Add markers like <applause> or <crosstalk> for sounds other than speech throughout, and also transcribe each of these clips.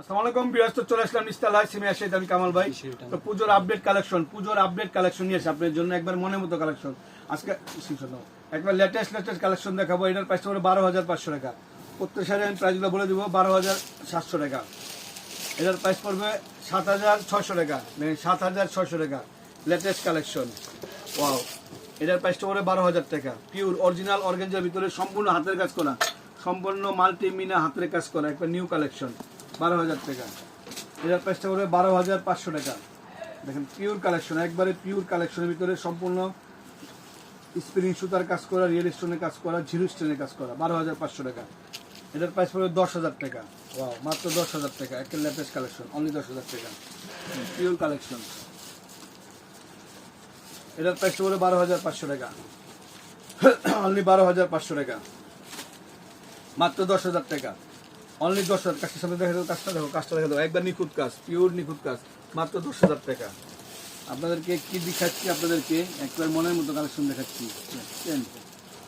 আসসালামু আলাইকুম বিরাজ তো চলে আসলাম নিস্তালায় সিমে আসে আমি কামাল ভাই। তো পুজোর আপডেট কালেকশন পুজোর আপডেট কালেকশন নিয়ে এসে আপনার জন্য। একবার মনের মতো কালেকশন আজকে একবার লেটেস্ট লেটেস্ট কালেকশন দেখাবো। এটার প্রাইস বারো হাজার পাঁচশো টাকা। প্রত্যেক সারে আমি প্রাইসগুলো বলে দিব বারো হাজার সাতশো টাকা। এটার প্রাইস পড়বে সাত হাজার ছয়শো টাকা। দেখেন সাত হাজার ছয়শো টাকা। লেটেস্ট কালেকশন ওয়াও এটার প্রাইসটা পড়বে বারো হাজার টাকা। পিওর অরিজিনাল অর্গেঞ্জার ভিতরে সম্পূর্ণ হাতের কাজ করা। সম্পূর্ণ মাল্টি মিনা হাতের কাজ করা। একটা নিউ কালেকশন বারো হাজার টাকা। এটার প্রাইসটা পড়বে বারো হাজার পাঁচশো টাকা। দেখেন পিওর কালেকশন একবারে পিওর কালেকশনের ভিতরে সম্পূর্ণ স্প্রিং সুতার কাজ করা রিয়েল স্টোনের কাজ করা জিরো স্টোনের কাজ করা, বারো হাজার পাঁচশো টাকা। এটার প্রাইস পড়বে দশ হাজার টাকা। ওয়াও মাত্র দশ হাজার টাকা, একটা লেটেস্ট কালেকশন অনলি দশ হাজার টাকা। পিওর কালেকশন এটার প্রাইস পড়বে বারো হাজার পাঁচশো টাকা। <coughs> অনলি বারো হাজার পাঁচশো টাকা। মাত্র দশ হাজার টাকা। অনলি দশ হাজার কাজটার সামনে দেখা দেবো কাজটা দেখো, কাজটা দেখা দেবো একবার নিখুঁত কাজ পিওর নিখুঁত কাজ, মাত্র দশ হাজার টাকা। আপনাদেরকে কি দেখাচ্ছি, আপনাদেরকে? একবার মনের মতো কালেকশন দেখাচ্ছি?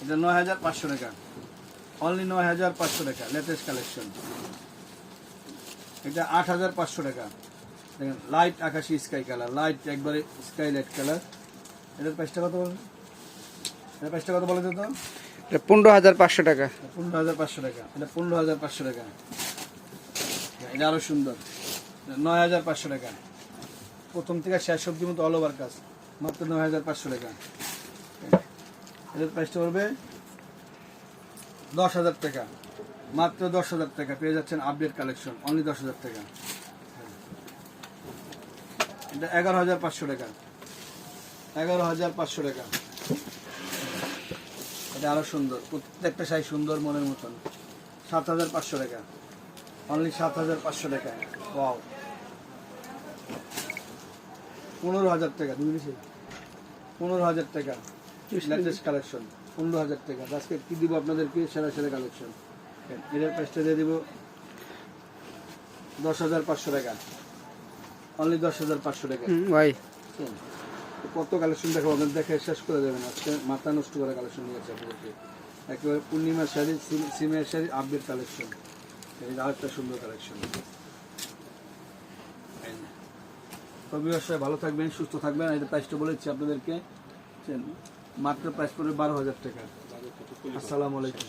এটা নয় হাজার পাঁচশো টাকা। অনলি নয় হাজার পাঁচশো টাকা লেটেস্ট কালেকশন এটা আট হাজার পাঁচশো টাকা। দেখেন লাইট আকাশি স্কাই কালার লাইট একবারে স্কাই লাইট কালার এটার প্রাইসটা কত বলেন এটার প্রাইসটা কত বলে তো? এটা পনেরো হাজার পাঁচশো টাকা। পনেরো হাজার পাঁচশো টাকা। এটা পনেরো হাজার পাঁচশো টাকা। এটা আরও সুন্দর। নয় হাজার পাঁচশো টাকা। প্রথম থেকে শেষ অব্দি মতো অল ওভার কাজ। মাত্র নয় হাজার পাঁচশো টাকা। এটার প্রাইসটা পড়বে দশ হাজার টাকা। মাত্র দশ হাজার টাকা। পেয়ে যাচ্ছেন আপডেট কালেকশন অনলি দশ হাজার টাকা। এটা এগারো হাজার পাঁচশো টাকা। এগারো হাজার পাঁচশো টাকা। এটা আরও সুন্দর। প্রত্যেকটা সাইজ সুন্দর মনের মতন। সাত হাজার পাঁচশো টাকা। অনলি সাত হাজার পাঁচশো টাকা। ওয়াও পনেরো হাজার টাকা। দুই বেশি পনেরো হাজার টাকা। লেটেস্ট কালেকশন পনেরো হাজার টাকা। আজকে কি দিব আপনাদেরকে? সেরা সেরা কালেকশন এটার প্রাইসটা দিয়ে দিব। দশ হাজার পাঁচশো টাকা। অনলি দশ হাজার পাঁচশো টাকা। ভাই। কত কালেকশন দেখো আপনার দেখে শেষ করে দেবেন। আজকে মাথা নষ্ট করা কালেকশন নিয়ে আপনাদেরকে। একেবারে পূর্ণিমার শাড়ি সিমের শাড়ি আপডেট কালেকশন এই আরেকটা সুন্দর কালেকশন তবে অবশ্যই ভালো থাকবেন, সুস্থ থাকবেন। এটা প্রাইসটা বলেছি আপনাদেরকে? মাত্র প্রাইস পড়বে বারো হাজার টাকা। আসসালামু আলাইকুম।